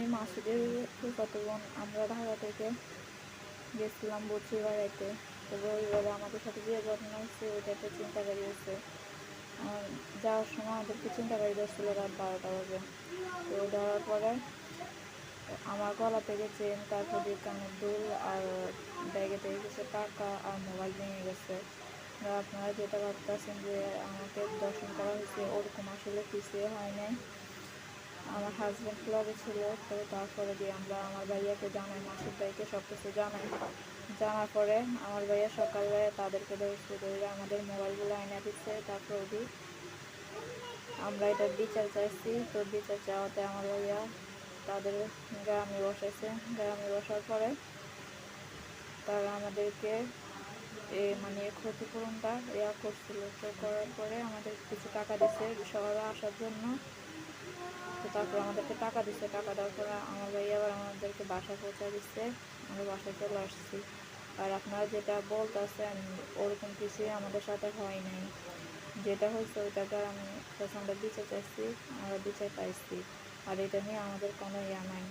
আমি মাসুদের কত বোন আমরা ঢাকা থেকে গেছিলাম বসি বেড়াইতে তো রবিবারে আমাদের সাথে যে ঘটনা হচ্ছে ওইটা একটা চিন্তাকারী হচ্ছে যাওয়ার সময় আমাদেরকে চিন্তাকারী ধরছিল রাত বারোটা বাজে। তো ধরার পরে আমার গলা থেকে চেন তারপর দিয়ে কানের দুল আর ব্যাগে থেকে কিছু টাকা আর মোবাইল ভেঙে গেছে। আপনারা যেটা ভাবতেছেন যে আমাকে দর্শন করা হয়েছে, ওরকম আসলে কিছুই হয় নাই। আমার হাজব্যান্ড ক্লাবে ছিল, তো তারপরে দিয়ে আমরা আমার ভাইয়াকে জানাই, মাসুদ ভাইকে সব কিছু জানাই। জানার পরে আমার ভাইয়া সকালে তাদেরকে ধরেছে, ধরে আমাদের মোবাইলগুলো আইনা দিচ্ছে, তারপর ওদি আমরা এটা বিচার চাইছি। তো বিচার চাওয়াতে আমার ভাইয়া তাদের গ্রামে বসাইছে। গ্রামে বসার পরে তারা আমাদেরকে এ মানে ক্ষতিপূরণটা ইয়া করছিল। তো করার পরে আমাদের কিছু টাকা দিচ্ছে শহরে আসার জন্য। তো তারপর আমাদেরকে টাকা দিচ্ছে টাকা দেওয়ার পরে আমার ভাই আবার আমাদেরকে বাসা পৌঁছা দিচ্ছে আমরা বাসায় চলে আসছি। আর আপনারা যেটা বলতেছেন, ওরকম কিছুই আমাদের সাথে হয় নাই। যেটা হয়েছে ওইটাকে আমি আমরা বিচার চাইছি, আমরা বিচার পাইছি। আর এটা নিয়ে আমাদের কোনো ইয়া নাই।